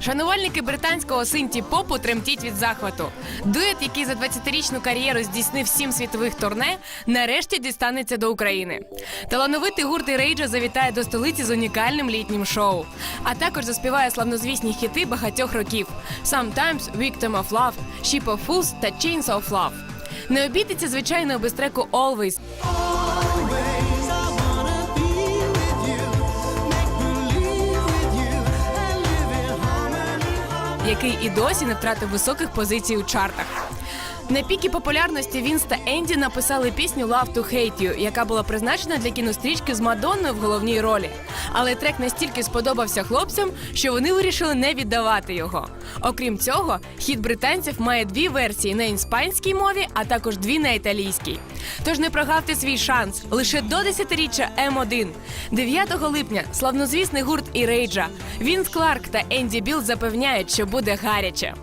Шанувальники британського синті попу тремтіть від захвату. Дует, який за 20-річну кар'єру здійснив сім світових турне, нарешті дістанеться до України. Талановитий гурт Рейджа завітає до столиці з унікальним літнім шоу. А також заспіває славнозвісні хіти багатьох років: Sometimes, Victim of Love, Ship of Fools та Chains of Love. Не обійдеться, звичайно, без треку Always, який і досі не втратив високих позицій у чартах. На пікі популярності Вінс та Енді написали пісню Love to Hate You, яка була призначена для кінострічки з Мадонною в головній ролі. Але трек настільки сподобався хлопцям, що вони вирішили не віддавати його. Окрім цього, хіт британців має дві версії на іспанській мові, а також дві на італійській. Тож не прогавте свій шанс лише до 10-річчя М1. 9 липня славнозвісний гурт Ірейджа. Вінс Кларк та Енді Білл запевняють, що буде гаряче.